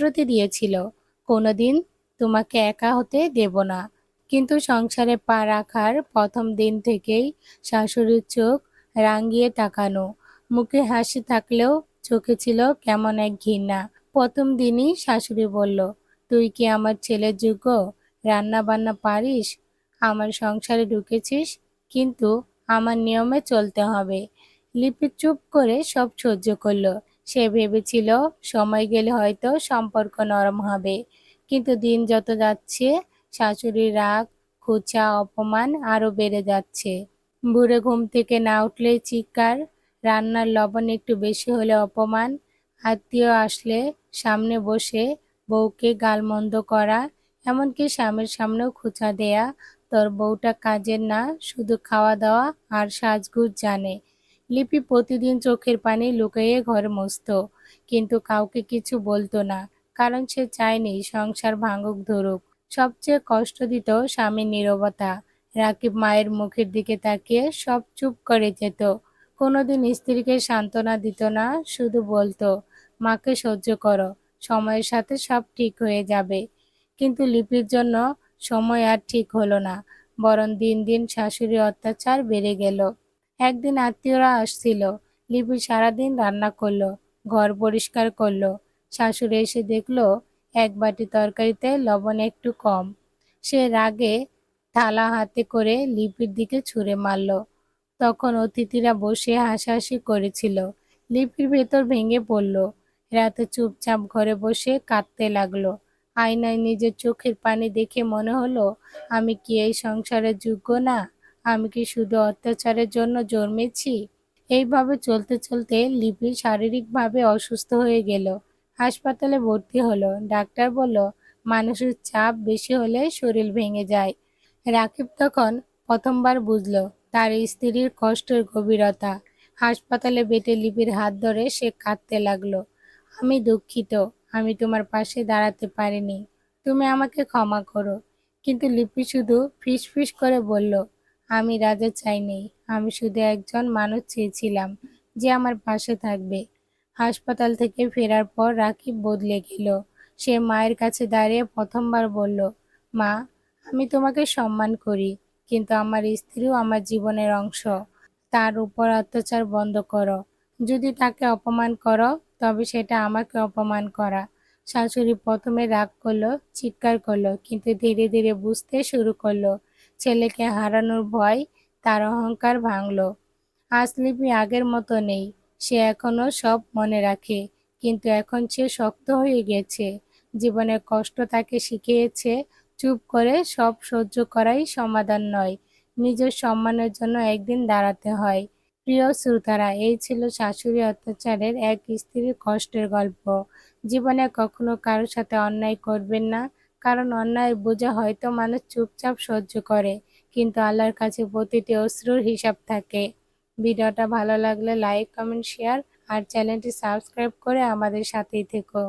প্রতিশ্রুতি দিয়েছিল, কোনোদিন তোমাকে একা হতে দেব না। কিন্তু সংসারে পা রাখার প্রথম দিন থেকেই শাশুড়ির চোখ রাঙিয়ে তাকানো, মুখে হাসি থাকলেও চোখে ছিল কেমন এক ঘৃণা। প্রথম দিনই শাশুড়ি বলল, তুই কি আমার ছেলের যোগ্য? রান্না বান্না পারিস? আমার সংসারে ঢুকেছিস, কিন্তু আমার নিয়মে চলতে হবে। লিপি চুপ করে সব সহ্য করল। সে ভেবেছিল, সময় গেলে হয়তো সম্পর্ক নরম হবে। কিন্তু দিন যত যাচ্ছে, শাশুড়ির রাগ, খোঁচা, অপমান আরও বেড়ে যাচ্ছে। ভোরে ঘুম থেকে না উঠলেই চিৎকার, রান্নার লবণ একটু বেশি হলে অপমান, আত্মীয় আসলে সামনে বসে বউকে গালমন্দ করা, এমনকি স্বামীর সামনেও খোঁচা দেয়া, তোর বউটা কাজের না, শুধু খাওয়া দাওয়া আর সাজগুজ জানে। লিপি প্রতিদিন চোখের পানি লুকিয়ে ঘর মুছত। কিন্তু কাউকে কিছু বলতো না, কারণ সে চায়নি সংসার ভাঙুক ধরুক। সবচেয়ে কষ্ট দিত স্বামীর নীরবতা। রাকিব মায়ের মুখের দিকে তাকিয়ে সব চুপ করে যেত। কোনোদিন স্ত্রীকে সান্ত্বনা দিত না, শুধু বলতো, মাকে সহ্য করো, সময়ের সাথে সব ঠিক হয়ে যাবে। কিন্তু লিপির জন্য সময় আর ঠিক হলো না, বরং দিন দিন শাশুড়ির অত্যাচার বেড়ে গেল। একদিন আত্মীয়রা আসছিল। লিপি সারাদিন রান্না করল, ঘর পরিষ্কার করল। শাশুড়ি এসে দেখল, এক বাটি তরকারিতে লবণ একটু কম। সে রাগে থালা হাতে করে লিপির দিকে ছুঁড়ে মারল। তখন অতিথিরা বসে হাসাহাসি করেছিল। লিপির ভেতর ভেঙে পড়ল। রাতে চুপচাপ ঘরে বসে কাঁদতে লাগল। আয়নায় নিজের চোখের পানি দেখে মনে হলো, আমি কি এই সংসারের যোগ্য না? আমি কি শুধু অত্যাচারের জন্য জন্মেছি? এইভাবে চলতে চলতে লিপি শারীরিকভাবে অসুস্থ হয়ে গেল। হাসপাতালে ভর্তি হলো। ডাক্তার বলল, মানুষের চাপ বেশি হলে শরীর ভেঙে যায়। রাকিব তখন প্রথমবার বুঝল, তার স্ত্রীর কষ্টের গভীরতা। হাসপাতালে বেটে লিপির হাত ধরে সে কাঁদতে লাগল। আমি দুঃখিত, আমি তোমার পাশে দাঁড়াতে পারিনি। তুমি আমাকে ক্ষমা করো। কিন্তু লিপি শুধু ফিস ফিস করে বলল আমি রাজা চাইনি আমি শুধু একজন মানুষ চেয়েছিলাম যে আমার পাশে থাকবে। হাসপাতাল থেকে ফেরার পর রাকিব বদলে গেল। সে মায়ের কাছে দাঁড়িয়ে প্রথমবার বলল, মা, আমি তোমাকে সম্মান করি, কিন্তু আমার স্ত্রীও আমার জীবনের অংশ। তার উপর অত্যাচার বন্ধ করো। যদি তাকে অপমান করো, তবে সেটা আমাকে অপমান করা। শাশুড়ি প্রথমে রাগ করল, চিৎকার করল, কিন্তু ধীরে ধীরে বুঝতে শুরু করল ছেলেকে হারানোর ভয়, তার অহংকার ভাঙলো। আজ লিপি আগের মতো নেই, সে এখনও সব মনে রাখে, কিন্তু এখন সে শক্ত হয়ে গেছে। জীবনের কষ্ট তাকে শিখিয়েছে, চুপ করে সব সহ্য করাই সমাধান নয়, নিজের সম্মানের জন্য একদিন দাঁড়াতে হয়। প্রিয় শ্রোতারা, এই ছিল শাশুড়ি অত্যাচারের এক স্ত্রীর কষ্টের গল্প। জীবনে কখনো কারোর সাথে অন্যায় করবেন না কারণ অন্যায় বোঝা হয়তো মানুষ চুপচাপ সহ্য করে, কিন্তু আল্লাহর কাছে প্রতিটি অশ্রুর হিসাব থাকে। ভিডিওটা ভালো লাগলে লাইক, কমেন্ট, শেয়ার আর চ্যানেলটি সাবস্ক্রাইব করে আমাদের সাথেই থেকো।